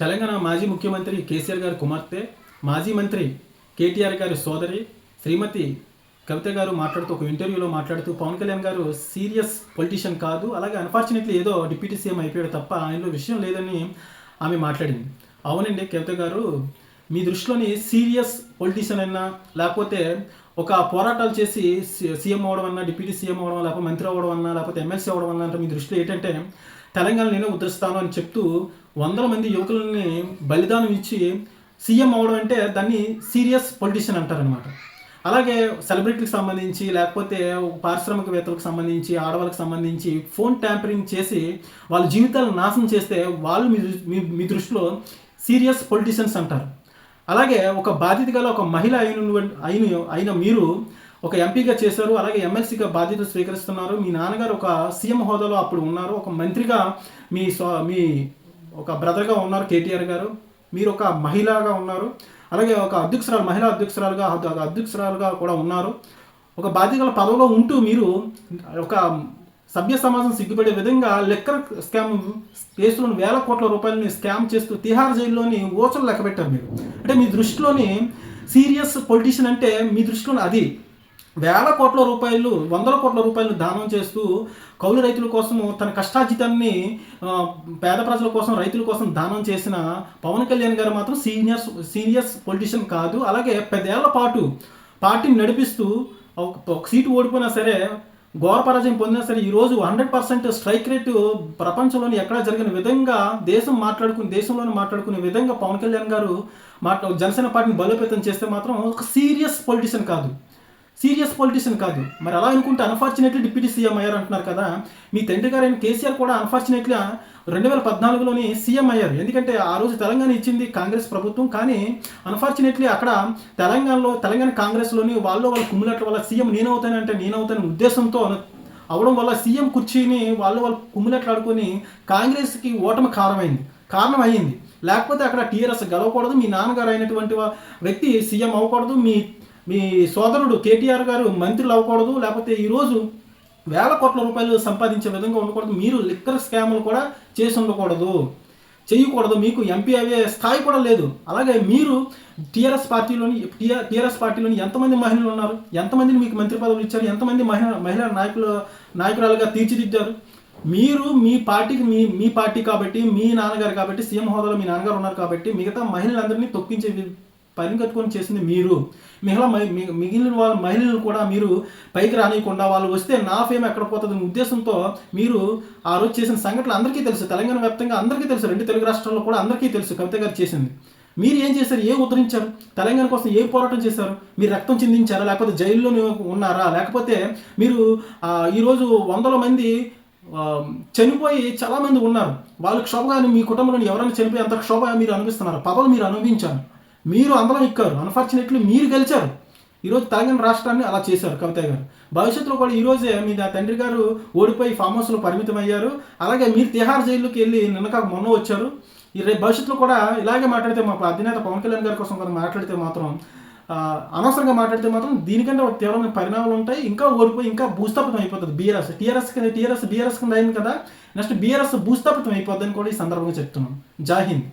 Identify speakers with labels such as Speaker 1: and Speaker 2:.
Speaker 1: తెలంగాణ మాజీ ముఖ్యమంత్రి కేసీఆర్ గారి కుమార్తె మాజీ మంత్రి కేటీఆర్ గారి సోదరి శ్రీమతి కవిత గారు మాట్లాడుతూ ఒక ఇంటర్వ్యూలో మాట్లాడుతూ పవన్ కళ్యాణ్ గారు సీరియస్ పొలిటీషియన్ కాదు అలాగే అన్ఫార్చునేట్లీ ఏదో డిప్యూటీ సీఎం అయిపోయాడు తప్ప ఆయనలో విషయం లేదని ఆమె మాట్లాడింది. అవునండి కవిత గారు మీ దృష్టిలోని సీరియస్ పొలిటీషియన్ అయినా లేకపోతే ఒక పోరాటాలు చేసి సీఎం అవడం అన్నా డిప్యూటీ సీఎం అవడం లేకపోతే మంత్రి అవ్వడం అన్నా లేకపోతే ఎమ్మెల్సీ అవడం అన్నా అంటే మీ దృష్టిలో ఏంటంటే తెలంగాణ నేనే ఉద్ధరిస్తాను అని చెప్తూ వందల మంది యువకులని బలిదానం ఇచ్చి సీఎం అవడం అంటే దాన్ని సీరియస్ పొలిటీషియన్ అంటారనమాట అలాగే సెలబ్రిటీలకు సంబంధించి లేకపోతే పారిశ్రామికవేత్తలకు సంబంధించి ఆడవాళ్ళకి సంబంధించి ఫోన్ ట్యాంపరింగ్ చేసి వాళ్ళ జీవితాలను నాశనం చేస్తే వాళ్ళు మీ మీ మీ దృష్టిలో సీరియస్ పొలిటీషియన్స్ అంటారు. అలాగే ఒక బాధ్యత గల ఒక మహిళ అయిన అయిన అయిన మీరు ఒక ఎంపీగా చేశారు అలాగే ఎమ్మెల్సీగా బాధ్యత స్వీకరిస్తున్నారు. మీ నాన్నగారు ఒక సీఎం హోదాలో అప్పుడు ఉన్నారు. ఒక మంత్రిగా మీ సో మీ ఒక బ్రదర్గా ఉన్నారు కేటీఆర్ గారు. మీరు ఒక మహిళగా ఉన్నారు. అలాగే ఒక అధ్యక్షురాలు మహిళా అధ్యక్షురాలుగా అధ్యక్షురాలుగా కూడా ఉన్నారు. ఒక బాధ్యతల పదవిలో ఉంటూ మీరు ఒక సభ్య సమాజం సిగ్గుపడే విధంగా లెక్కర్ స్కామ్ కేసులను వేల కోట్ల రూపాయలని స్కామ్ చేస్తూ తిహార్ జైల్లోని ఓచలు లెక్క పెట్టారు మీరు. అంటే మీ దృష్టిలోని సీరియస్ పొలిటీషియన్ అంటే మీ దృష్టిలోని అది. వేల కోట్ల రూపాయలు వందల కోట్ల రూపాయలు దానం చేస్తూ కౌలు రైతుల కోసం తన కష్టార్జితాన్ని పేద ప్రజల కోసం రైతుల కోసం దానం చేసిన పవన్ కళ్యాణ్ గారు మాత్రం సీనియర్స్ సీనియర్స్ పొలిటీషియన్ కాదు అలాగే పదేళ్ళ పాటు పార్టీని నడిపిస్తూ ఒక ఒక సీటు ఓడిపోయినా సరే ఘోర పరాజయం పొందినా సరే ఈరోజు హండ్రెడ్ పర్సెంట్ స్ట్రైక్ రేటు ప్రపంచంలోని ఎక్కడా జరిగిన విధంగా దేశం మాట్లాడుకుని దేశంలోనే మాట్లాడుకునే విధంగా పవన్ కళ్యాణ్ గారు మాట్లా జనసేన పార్టీని బలోపేతం చేస్తే మాత్రం ఒక సీరియస్ పొలిటీషియన్ కాదు. సీరియస్ పొలిటీషియన్ కాదు. మరి అలా అనుకుంటే అన్ఫార్చునేట్లీ డిప్యూటీ సీఎం అయ్యారు అంటున్నారు కదా. మీ తండ్రి గారైన కేసీఆర్ కూడా అన్ఫార్చునేట్లీ రెండు వేల పద్నాలుగులోని సీఎం అయ్యారు. ఎందుకంటే ఆ రోజు తెలంగాణ ఇచ్చింది కాంగ్రెస్ ప్రభుత్వం. కానీ అన్ఫార్చునేట్లీ అక్కడ తెలంగాణలో తెలంగాణ కాంగ్రెస్లోని వాళ్ళు వాళ్ళ కుమ్ములట్ల వల్ల సీఎం నేనవుతానంటే నేనవుతాను ఉద్దేశంతో అవడం వల్ల సీఎం కుర్చీని వాళ్ళు వాళ్ళు కుమ్ములట్లాడుకొని కాంగ్రెస్కి ఓటమి కారణమైంది. కారణం అయ్యింది లేకపోతే అక్కడ టీఆర్ఎస్ గెలవకూడదు. మీ నాన్నగారు అయినటువంటి వ్యక్తి సీఎం అవ్వకూడదు. మీ మీ సోదరుడు కేటీఆర్ గారు మంత్రులు అవ్వకూడదు లేకపోతే ఈరోజు వేల కోట్ల రూపాయలు సంపాదించే విధంగా ఉండకూడదు మీరు లిక్కర్ స్కాములు కూడా చేసి ఉండకూడదు చేయకూడదు మీకు ఎంపీ అయ్యే స్థాయి కూడా లేదు. అలాగే మీరు టీఆర్ఎస్ పార్టీలోని టీఆర్ఎస్ పార్టీలోని ఎంతమంది మహిళలు ఉన్నారు ఎంతమందిని మీకు మంత్రి పదవులు ఇచ్చారు ఎంతమంది మహిళ మహిళా నాయకులు నాయకురాలుగా తీర్చిదిద్దారు. మీరు మీ పార్టీకి మీ మీ పార్టీ కాబట్టి మీ నాన్నగారు కాబట్టి సీఎం హోదాలో మీ నాన్నగారు ఉన్నారు కాబట్టి మిగతా మహిళలందరినీ తొక్కించే పని కట్టుకొని చేసింది మీరు. మిగిలిన మహి- మిగిలిన వాళ్ళ మహిళలు కూడా మీరు పైకి రానియకుండా వాళ్ళు వస్తే నా ఫేమ్ ఎక్కడ పోతుంది అనే ఉద్దేశంతో మీరు ఆ రోజు చేసిన సంఘటనలు అందరికీ తెలుసు. తెలంగాణ వ్యాప్తంగా అందరికీ తెలుసు. రెండు తెలుగు రాష్ట్రాల్లో కూడా అందరికీ తెలుసు కవిత గారు చేసింది. మీరు ఏం చేశారు? ఏ ఉద్ధరించారు? తెలంగాణ కోసం ఏ పోరాటం చేశారు? మీరు రక్తం చిందించారా? లేకపోతే జైల్లో ఉన్నారా? లేకపోతే మీరు ఈరోజు వందల మంది చనిపోయి చాలామంది ఉన్నారు. వాళ్ళు క్షోభ కానీ మీ కుటుంబంలో ఎవరైనా చనిపోయి అంత క్షోభ మీరు అనుభవిస్తున్నారు? పదవులు మీరు అనుభవించారు? మీరు అందరం ఎక్కారు. అన్ఫార్చునేట్లీ మీరు గెలిచారు. ఈరోజు తెలంగాణ రాష్ట్రాన్ని అలా చేశారు కవిత గారు. భవిష్యత్తులో కూడా ఈరోజే మీ తండ్రి గారు ఓడిపోయి ఫామ్ హౌస్లో పరిమితం అయ్యారు. అలాగే మీరు తిహార్ జైలుకి వెళ్ళి నిన్నక మొన్న వచ్చారు. ఈ రేపు భవిష్యత్తులో కూడా ఇలాగే మాట్లాడితే మా అధినేత పవన్ కళ్యాణ్ గారి కోసం కొంత మాట్లాడితే మాత్రం అనవసరంగా మాట్లాడితే మాత్రం దీనికంటే ఒక తీవ్రమైన పరిణామాలు ఉంటాయి. ఇంకా ఓడిపోయి ఇంకా భూస్థాపితం అయిపోతుంది. బీఆర్ఎస్ టీఆర్ఎస్ కింద టీఆర్ఎస్ బీఆర్ఎస్ కింద అయింది కదా. నెక్స్ట్ బీఆర్ఎస్ భూస్థాపితం అయిపోద్దని కూడా ఈ సందర్భంగా చెప్తున్నాం. జాహింద్